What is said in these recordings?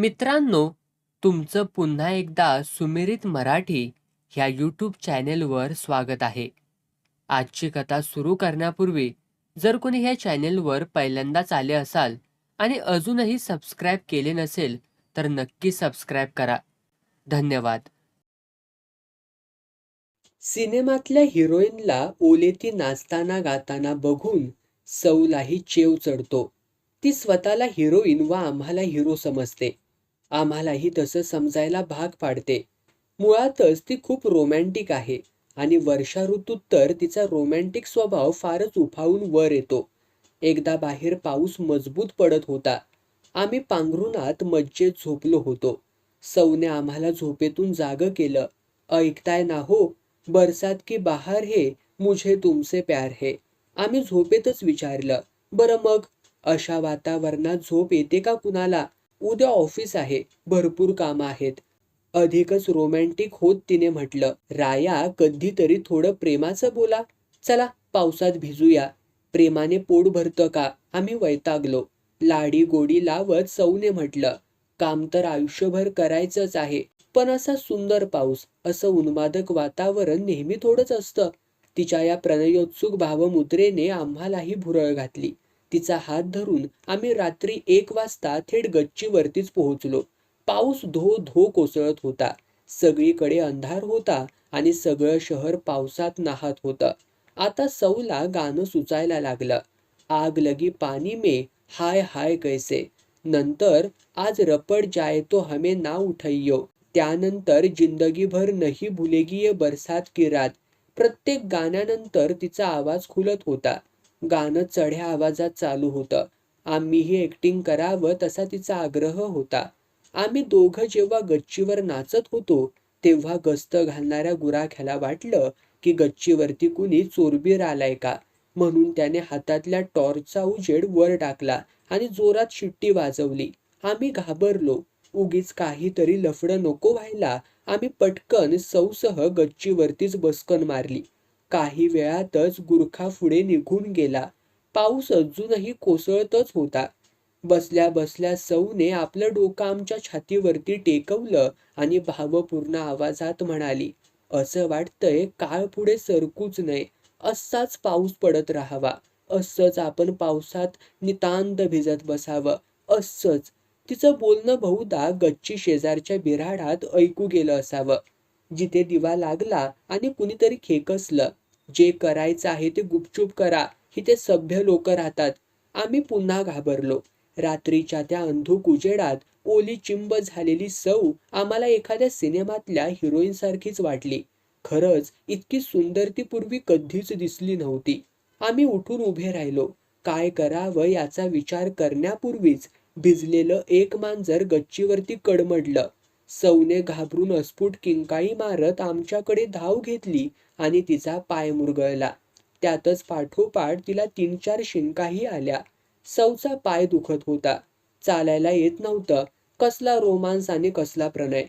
मित्रांनो तुमचं पुन्हा एकदा सुमिरित मराठी ह्या यूट्यूब चॅनेलवर स्वागत आहे. आजची कथा सुरू करण्यापूर्वी जर कोणी ह्या चॅनेलवर पहिल्यांदाच आले असाल आणि अजूनही सबस्क्राईब केले नसेल तर नक्की सबस्क्राईब करा. धन्यवाद. सिनेमातल्या हिरोईनला ओलेती नाचताना गाताना बघून सौलाही चेव चढतो. ती स्वतःला हिरोईन व आम्हाला हिरो समजते. आम्हालाही तसं समजायला भाग पाडते. मुळातच ती खूप रोमॅन्टिक आहे आणि वर्षा ऋतूत तर तिचा रोमॅन्टिक स्वभाव फारच उफाळून वर येतो. एकदा बाहेर पाऊस मजबूत पडत होता. आम्ही पांघरुणात मज्जेत झोपलो होतो. सौने आम्हाला झोपेतून जाग केलं. ऐकताय ना हो बरसात की बाहर हे मुझे तुमसे प्यार हे. आम्ही झोपेतच विचारलं बरं मग अशा वातावरणात झोप येते का कुणाला? उद्या ऑफिस आहे. भरपूर कामं आहेत. अधिकच रोमॅन्टिक होत तिने म्हटलं राया कधीतरी थोडं प्रेमाचं बोला. चला पावसात भिजूया. प्रेमाने पोट भरतं का? आम्ही वैतागलो. लाडी गोडी लावत सौने म्हटलं काम तर आयुष्यभर करायचंच आहे पण असा सुंदर पाऊस असं उन्मादक वातावरण नेहमी थोडंच असतं. तिच्या या प्रणयोत्सुक भावमुद्रेने आम्हालाही भुरळ घातली. तिचा हात धरून आम्ही रात्री एक वाजता थेट गच्चीवरतीच पोहोचलो. पाऊस धो धो कोसळत होता. सगळीकडे अंधार होता आणि सगळं शहर पावसात नाहत होतं. आता सौला गाणं सुचायला लागलं. आग लगी पाणी में हाय हाय कैसे? नंतर आज रपड जाय तो हमें ना उठैयो. त्यानंतर जिंदगीभर नहीं भुलेगी ये बरसात की रात. प्रत्येक गाण्यानंतर तिचा आवाज खुलत होता. गाणं चढ्या आवाजात चालू होतं. आम्हीही ॲक्टिंग करावं तसा तिचा आग्रह होता. आम्ही दोघं जेव्हा गच्चीवर नाचत होतो तेव्हा गस्त घालणाऱ्या गुराख्याला वाटलं की गच्चीवरती कुणी चोरबीर आलाय का? म्हणून त्याने हातातल्या टॉर्चचा उजेड वर टाकला आणि जोरात शिट्टी वाजवली. आम्ही घाबरलो. उगीच काहीतरी लफडं नको व्हायला आम्ही पटकन सौसह गच्चीवरतीच बसकन मारली. काही वेळातच गुरखा पुढे निघून गेला. पाऊस अजूनही कोसळतच होता. बसल्या बसल्या सौने आपलं डोकं आमच्या छातीवरती टेकवलं आणि भावपूर्ण आवाजात म्हणाली असं वाटतंय काळ पुढे सरकूच नये. असाच पाऊस पडत राहावा. असंच आपण पावसात नितांत भिजत बसावं. असंच. तिचं बोलणं बहुधा गच्ची शेजारच्या बिराडात ऐकू गेलं असावं. जिथे दिवा लागला आणि कुणीतरी खेकसलं. जे करायचं आहे ते गुपचूप करा. इथे सभ्य लोक राहतात. आम्ही पुन्हा घाबरलो. रात्रीच्या त्या अंधुक उजेडात ओली चिंब झालेली सौ आम्हाला एखाद्या सिनेमातल्या हिरोईन सारखीच वाटली. खरंच इतकी सुंदर ती पूर्वी कधीच दिसली नव्हती. आम्ही उठून उभे राहिलो. काय करावं याचा विचार करण्यापूर्वीच भिजलेलं एक मांजर गच्चीवरती कडमडलं. सौने घाबरून अस्फुट किंकाळी मारत आमच्याकडे धाव घेतली आणि तिचा पाय मुरगळला. त्यातच पाठोपाठ तिला तीन चार शिंकाही आल्या. सौचा पाय दुखत होता. चालायला येत नव्हतं. कसला रोमांस आणि कसला प्रणय.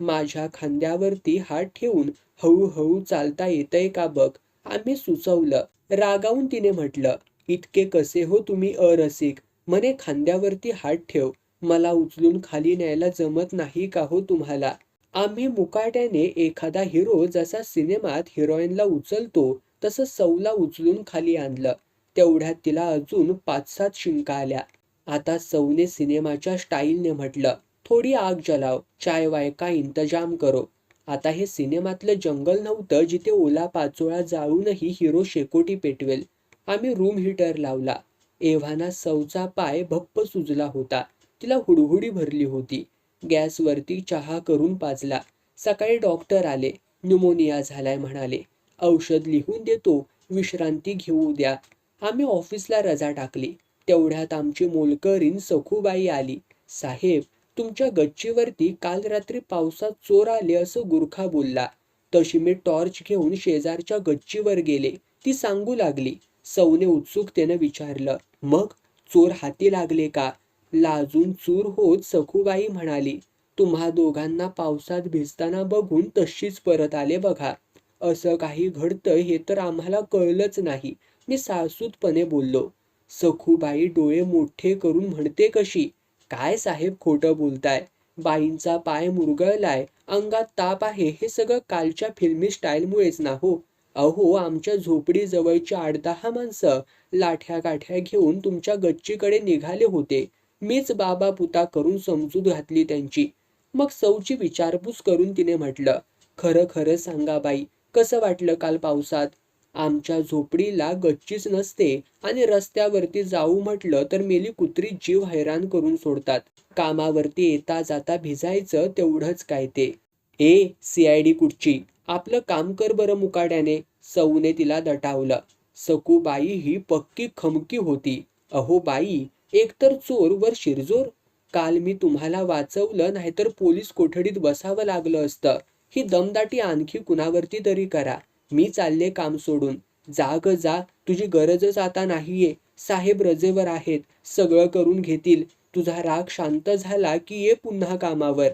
माझ्या खांद्यावरती हात ठेवून हळूहळू चालता येतंय का बघ. आम्ही सुचवलं. रागावून तिने म्हटलं इतके कसे हो तुम्ही अरसिक? म्हणे खांद्यावरती हात ठेव. मला उचलून खाली न्यायला जमत नाही का हो तुम्हाला? आम्ही मुकाट्याने एखादा हिरो जसा सिनेमात हिरोईनला उचलतो तसं सौला उचलून खाली आणलं. तेवढ्यात तिला अजून पाच सात शिंका आल्या. आता सौने सिनेमाच्या स्टाईलने म्हटलं थोडी आग जलाव चाय वाय का इंतजाम करो. आता हे सिनेमातलं जंगल नव्हतं जिथे ओला पाचोळा जाळूनही हिरो शेकोटी पेटवेल. आम्ही रूम हिटर लावला. एव्हाना सौचा पाय भप्प सुजला होता. तिला हुडहुडी भरली होती. गॅसवरती चहा करून पाजला. सकाळी डॉक्टर आले. न्युमोनिया झालाय म्हणाले. औषध लिहून देतो. विश्रांती घेऊ द्या. आम्ही ऑफिसला रजा टाकली. तेवढ्यात आमची मोलकरीण सखूबाई आली. साहेब तुमच्या गच्चीवरती काल रात्री पावसात चोर आले असं गुरखा बोलला. तशी मी टॉर्च घेऊन शेजारच्या गच्चीवर गेले. ती सांगू लागली. सौने उत्सुकतेनं विचारलं मग चोर हाती लागले का? लाजून चूर होत सखूबाई म्हणाली तुम्हा दोघांना पावसात भिजताना बघून तशीच परत आले बघा. असं काही घडतं हे तर आम्हाला कळलंच नाही. मी सासूतपणे बोललो सखूबाई डोळे मोठे करून म्हणते कशी? काय साहेब खोटं बोलताय? बाईंचा पाय मुरगळलाय अंगात ताप आहे हे सगळं कालच्या फिल्मी स्टाईलमुळेच ना हो? अहो आमच्या झोपडी जवळची आठ दहा माणसं लाठ्या काठ्या घेऊन तुमच्या गच्चीकडे निघाले होते. मीच बाबा पुता करून समजूत घातली त्यांची. मग सौची विचारपूस करून तिने म्हटलं खरं खरं सांगा बाई कसं वाटलं काल पावसात? आमच्या झोपडीला गच्चीच नसते आणि रस्त्यावरती जाऊ म्हटलं तर मेली कुत्री जीव हैराण करून सोडतात. कामावरती येता जाता भिजायचं तेवढंच काय ते. ए सीआयडी कुठची? आपलं काम कर बरं मुकाड्याने सौने तिला दटावलं. सकूबाई ही पक्की खमकी होती. अहो बाई एकतर चोर वर शिरजोर. काल मी तुम्हाला वाचवलं नाहीतर पोलीस कोठडीत बसावं लागलं असतं. ही दमदाटी आणखी कुणावरती तरी करा. मी चालले काम सोडून. जा ग जा तुझी गरजच आता नाहीये. साहेब रजेवर आहेत. सगळं करून घेतील. तुझा राग शांत झाला की ये पुन्हा कामावर.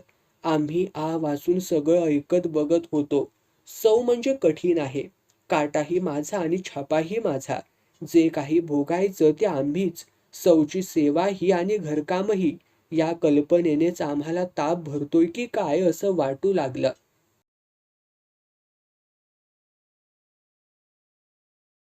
आम्ही आ वाचून सगळं ऐकत बघत होतो. सौ म्हणजे कठीण आहे. काटाही माझा आणि छापाही माझा. जे काही भोगायचं ते आम्हीच. सौची सेवाही आणि घरकामही या कल्पनेनेच आम्हाला ताप भरतोय की काय असं वाटू लागलं.